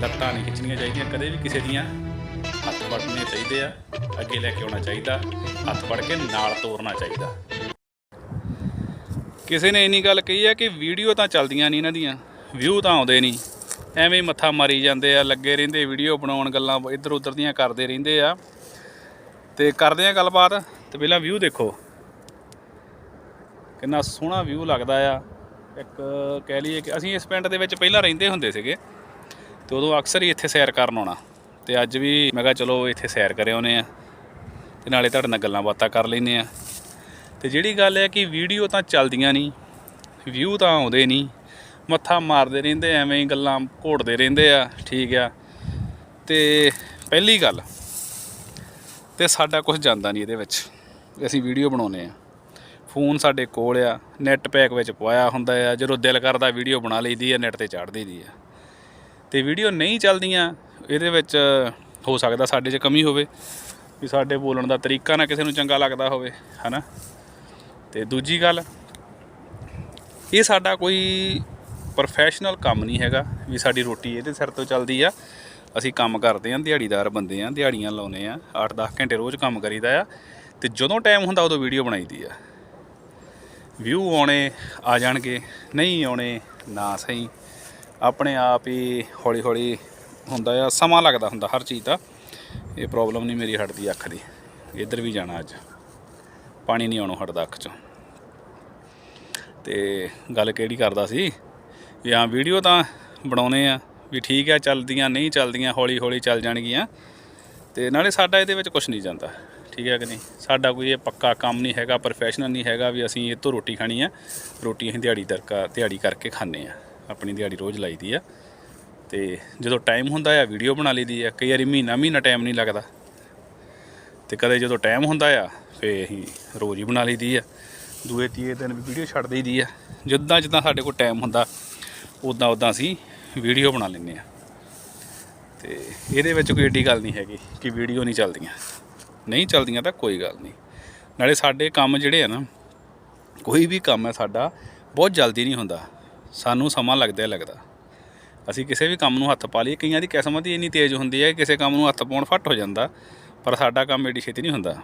ਲੱਤਾਂ ਨਹੀਂ ਖਿੱਚਣੀਆਂ ਚਾਹੀਦੀਆਂ, ਕਦੇ ਵੀ ਕਿਸੇ ਦੀਆਂ। ਹੱਥ ਫੜਨੇ ਚਾਹੀਦੇ ਆ, ਅੱਗੇ ਲੈ ਕੇ ਆਉਣਾ ਚਾਹੀਦਾ, ਹੱਥ ਫੜ ਕੇ ਨਾਲ ਤੋਰਨਾ ਚਾਹੀਦਾ। ਕਿਸੇ ਨੇ ਇੰਨੀ ਗੱਲ ਕਹੀ ਹੈ ਕਿ ਵੀਡੀਓ ਤਾਂ ਚੱਲਦੀਆਂ ਨਹੀਂ ਇਹਨਾਂ ਦੀਆਂ ਵਿਊ ਤਾਂ ਆਉਂਦੇ ਨਹੀਂ। ਐਵੇਂ ਮੱਥਾ ਮਾਰੀ ਜਾਂਦੇ ਆ, ਲੱਗੇ ਰਹਿੰਦੇ, ਵੀਡੀਓ ਬਣਾਉਣ ਗੱਲਾਂ ਇੱਧਰ ਉੱਧਰ ਦੀਆਂ ਕਰਦੇ ਰਹਿੰਦੇ ਆ। ਤੇ ਕਰਦੇ ਆ ਗੱਲਬਾਤ, ਤੇ ਪਹਿਲਾਂ ਵਿਊ ਦੇਖੋ। ਕਿੰਨਾ ਸੋਹਣਾ ਵਿਊ ਲੱਗਦਾ ਆ। ਇੱਕ ਕਹਿ ਲਈਏ ਕਿ ਅਸੀਂ ਇਸ ਪਿੰਡ ਦੇ ਵਿੱਚ ਪਹਿਲਾਂ ਰਹਿੰਦੇ ਹੁੰਦੇ ਸੀਗੇ। ਤੇ ਉਦੋਂ ਅਕਸਰ ਹੀ ਇੱਥੇ ਸੈਰ ਕਰਨ ਆਉਣਾ। ਤੇ ਅੱਜ ਵੀ ਮੈਂ ਕਿਹਾ ਚਲੋ ਇੱਥੇ ਸੈਰ ਕਰ ਆਉਨੇ ਆ। ਤੇ ਨਾਲੇ ਤੁਹਾਡੇ ਨਾਲ ਗੱਲਾਂ ਬਾਤਾਂ ਕਰ ਲੈਨੇ ਆ। ਤੇ ਜਿਹੜੀ ਗੱਲ ਹੈ ਕਿ ਵੀਡੀਓ ਤਾਂ ਚੱਲਦੀਆਂ ਨਹੀਂ ਵਿਊ ਤਾਂ ਆਉਂਦੇ ਨਹੀਂ। ਮੱਥਾ ਮਾਰਦੇ ਰਹਿੰਦੇ ਐਵੇਂ ਹੀ ਗੱਲਾਂ ਘੋੜਦੇ ਰਹਿੰਦੇ ਆ, ਠੀਕ ਆ। ਤੇ ਪਹਿਲੀ ਗੱਲ, ਤੇ ਸਾਡਾ ਕੁਝ ਜਾਂਦਾ ਨਹੀਂ ਇਹਦੇ ਵਿੱਚ। ਅਸੀਂ ਵੀਡੀਓ ਬਣਾਉਨੇ ਆ। ਫੋਨ ਸਾਡੇ ਕੋਲ ਆ, ਨੈਟ ਪੈਕ ਵਿੱਚ ਪਵਾਇਆ ਹੁੰਦਾ ਆ। ਜਦੋਂ ਦਿਲ ਕਰਦਾ ਵੀਡੀਓ ਬਣਾ ਲਈਦੀ ਆ, ਨੈਟ ਤੇ ਚੜ੍ਹ ਦਈਦੀ ਆ। ਤੇ ਵੀਡੀਓ ਨਹੀਂ ਚੱਲਦੀਆਂ, ਇਹਦੇ ਵਿੱਚ ਹੋ ਸਕਦਾ ਸਾਡੇ 'ਚ ਕਮੀ ਹੋਵੇ, ਵੀ ਸਾਡੇ ਬੋਲਣ ਦਾ ਤਰੀਕਾ ਨਾ ਕਿਸੇ ਨੂੰ ਚੰਗਾ ਲੱਗਦਾ ਹੋਵੇ, ਹਨਾ? ਤੇ ਦੂਜੀ ਗੱਲ, ਇਹ ਸਾਡਾ ਕੋਈ ਪ੍ਰੋਫੈਸ਼ਨਲ ਕੰਮ ਨਹੀਂ ਹੈਗਾ, ਵੀ ਸਾਡੀ ਰੋਟੀ ਇਹਦੇ ਸਿਰ ਤੋਂ ਚੱਲਦੀ ਆ। ਅਸੀਂ ਕੰਮ ਕਰਦੇ ਆਂ, ਦਿਹਾੜੀਦਾਰ ਬੰਦੇ ਆਂ, ਦਿਹਾੜੀਆਂ ਲਾਉਨੇ ਆ 8-10 ਘੰਟੇ ਰੋਜ਼ ਕੰਮ ਕਰੀਦਾ ਆ, ਤੇ ਜਦੋਂ ਟਾਈਮ ਹੁੰਦਾ ਉਦੋਂ ਵੀਡੀਓ ਬਣਾਈਦੀ ਆ। ਵਿਊ ਆਉਣੇ, ਆ ਜਾਣਗੇ, ਨਹੀਂ ਆਉਣੇ, ਨਾ ਸਹੀ। ਆਪਣੇ ਆਪ ਹੀ ਹੌਲੀ ਹੌਲੀ ਹੁੰਦਾ ਆ, ਸਮਾਂ ਲੱਗਦਾ ਹੁੰਦਾ ਹਰ ਚੀਜ਼ ਦਾ। ਇਹ ਪ੍ਰੋਬਲਮ ਨਹੀਂ ਮੇਰੀ ਹਟਦੀ ਅੱਖ ਦੀ। ਇੱਧਰ ਵੀ ਜਾਣਾ ਅੱਜ। ਪਾਣੀ ਨਹੀਂ ਆਉਣੋਂ ਹਟਦਾ ਅੱਖ ਚੋਂ। ਤੇ ਗੱਲ ਕਿਹੜੀ ਕਰਦਾ ਸੀ? ਵੀ ਹਾਂ ਵੀਡੀਓ ਤਾਂ ਬਣਾਉਨੇ ਆ। ਵੀ ਠੀਕ ਆ, ਚੱਲਦੀਆਂ, ਨਹੀਂ ਚੱਲਦੀਆਂ ਹੌਲੀ ਹੌਲੀ ਚੱਲ ਜਾਣਗੀਆਂ। ਤੇ ਨਾਲੇ ਸਾਡਾ ਇਹਦੇ ਵਿੱਚ ਕੁਝ ਨਹੀਂ ਜਾਂਦਾ। ਠੀਕ ਹੈ ਕਿ ਨਹੀਂ? ਸਾਡਾ ਕੋਈ ਇਹ ਪੱਕਾ ਕੰਮ ਨਹੀਂ ਹੈਗਾ ਪ੍ਰੋਫੈਸ਼ਨਲ ਨਹੀਂ ਹੈਗਾ ਵੀ ਅਸੀਂ ਇਹ ਤੋਂ ਰੋਟੀ ਖਾਣੀ ਆ। ਰੋਟੀ ਅਸੀਂ ਦਿਹਾੜੀ ਦਰਕਾ ਦਿਹਾੜੀ ਕਰਕੇ ਖਾਂਦੇ ਆ। ਆਪਣੀ ਦਿਹਾੜੀ ਰੋਜ਼ ਲਾਈਦੀ ਆ। ਤੇ ਜਦੋਂ ਟਾਈਮ ਹੁੰਦਾ ਆ ਵੀਡੀਓ ਬਣਾ ਲਈਦੀ ਆ, ਕਈ ਵਾਰੀ ਮਹੀਨਾ ਮਹੀਨਾ ਟਾਈਮ ਨਹੀਂ ਲੱਗਦਾ। ਤੇ ਕਦੇ ਜਦੋਂ ਟਾਈਮ ਹੁੰਦਾ ਆ ਫੇ ਅਸੀਂ ਰੋਜ਼ ਹੀ ਬਣਾ ਲਈਦੀ ਆ। ਦੂਏ, ਤੀਏ ਦਿਨ ਵੀ ਵੀਡੀਓ ਛੱਡ ਦਈਦੀ ਆ। ਜਿੱਦਾਂ ਜਿੱਦਾਂ ਸਾਡੇ ਕੋਲ ਟਾਈਮ ਹੁੰਦਾ, ਉਦਾਂ ਉਦਾਂ ਅਸੀਂ ਵੀਡੀਓ ਬਣਾ ਲੈਂਦੇ ਆ। ਤੇ ਇਹਦੇ ਵਿੱਚ ਕੋਈ ਏਡੀ ਗੱਲ ਨਹੀਂ ਹੈਗੀ ਕਿ ਵੀਡੀਓ ਨਹੀਂ ਚੱਲਦੀਆਂ। ਨਹੀਂ ਚੱਲਦੀਆਂ ਤਾਂ ਕੋਈ ਗੱਲ ਨਹੀਂ। ਨਾਲੇ ਸਾਡੇ ਕੰਮ ਜਿਹੜੇ ਆ ਨਾ, ਕੋਈ ਵੀ ਕੰਮ ਹੈ ਸਾਡਾ ਬਹੁਤ ਜਲਦੀ ਨਹੀਂ ਹੁੰਦਾ। ਸਾਨੂੰ ਸਮਾਂ ਲੱਗਦਾ ਹੀ ਲੱਗਦਾ। ਅਸੀਂ ਕਿਸੇ ਵੀ ਕੰਮ ਨੂੰ ਹੱਥ ਪਾ ਲਈਏ, ਕਈਆਂ ਦੀ ਕਿਸਮਤ ਹੀ ਇੰਨੀ ਤੇਜ਼ ਹੁੰਦੀ ਹੈ ਕਿਸੇ ਕੰਮ ਨੂੰ ਹੱਥ ਪਾਉਣ ਫੱਟ ਹੋ ਜਾਂਦਾ, ਪਰ ਸਾਡਾ ਕੰਮ ਏਡੀ ਛੇਤੀ ਨਹੀਂ ਹੁੰਦਾ।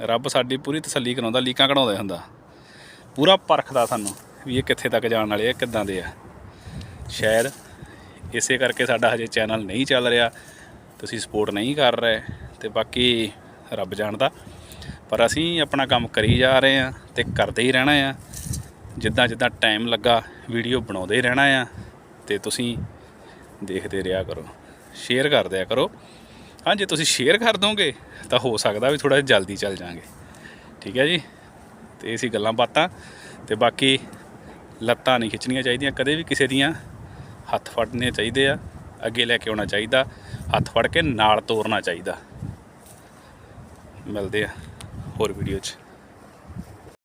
ਰੱਬ ਸਾਡੀ ਪੂਰੀ ਤਸੱਲੀ ਕਰਾਉਂਦਾ, ਲੀਕਾਂ ਕਢਾਉਂਦਾ ਹੁੰਦਾ। ਪੂਰਾ ਪਰਖਦਾ ਸਾਨੂੰ ਵੀ ਇਹ ਕਿੱਥੇ ਤੱਕ ਜਾਣ ਵਾਲੇ ਆ, ਕਿੱਦਾਂ ਦੇ ਆ। ਸ਼ਾਇਦ ਇਸੇ ਕਰਕੇ ਸਾਡਾ ਹਜੇ ਚੈਨਲ ਨਹੀਂ ਚੱਲ ਰਿਹਾ, ਤੁਸੀਂ ਸਪੋਰਟ ਨਹੀਂ ਕਰ ਰਹੇ, ਤੇ ਬਾਕੀ ਰੱਬ ਜਾਣਦਾ। ਪਰ ਅਸੀਂ ਆਪਣਾ ਕੰਮ ਕਰੀ ਜਾ ਰਹੇ ਆ ਤੇ ਕਰਦੇ ਹੀ ਰਹਿਣਾ ਆ। ਜਿੱਦਾਂ ਜਿੱਦਾਂ ਟਾਈਮ ਲੱਗਾ ਵੀਡੀਓ ਬਣਾਉਂਦੇ ਰਹਿਣਾ ਆ ਤੇ ਤੁਸੀਂ ਦੇਖਦੇ ਰਿਹਾ ਕਰੋ। ਸ਼ੇਅਰ ਕਰ ਦਿਆ ਕਰੋ। ਹਾਂ, ਜੇ ਤੁਸੀਂ ਸ਼ੇਅਰ ਕਰ ਦੋਗੇ, ਤਾਂ ਹੋ ਸਕਦਾ ਵੀ ਥੋੜਾ ਜਲਦੀ ਚੱਲ ਜਾਾਂਗੇ। ਠੀਕ ਹੈ ਜੀ? ਤੇ ਇਹ ਸੀ ਗੱਲਾਂ ਬਾਤਾਂ। ਤੇ ਬਾਕੀ ਲੱਤਾਂ ਨਹੀਂ ਖਿੱਚਣੀਆਂ ਚਾਹੀਦੀਆਂ, ਕਦੇ ਵੀ ਕਿਸੇ ਦੀਆਂ। ਹੱਥ ਫੜਨੇ ਚਾਹੀਦੇ ਆ, ਅੱਗੇ ਲੈ ਕੇ ਆਉਣਾ ਚਾਹੀਦਾ, ਹੱਥ ਫੜ ਕੇ ਨਾਲ ਤੋਰਨਾ ਚਾਹੀਦਾ। ਮਿਲਦੇ ਆ ਹੋਰ ਵੀਡੀਓ 'ਚ।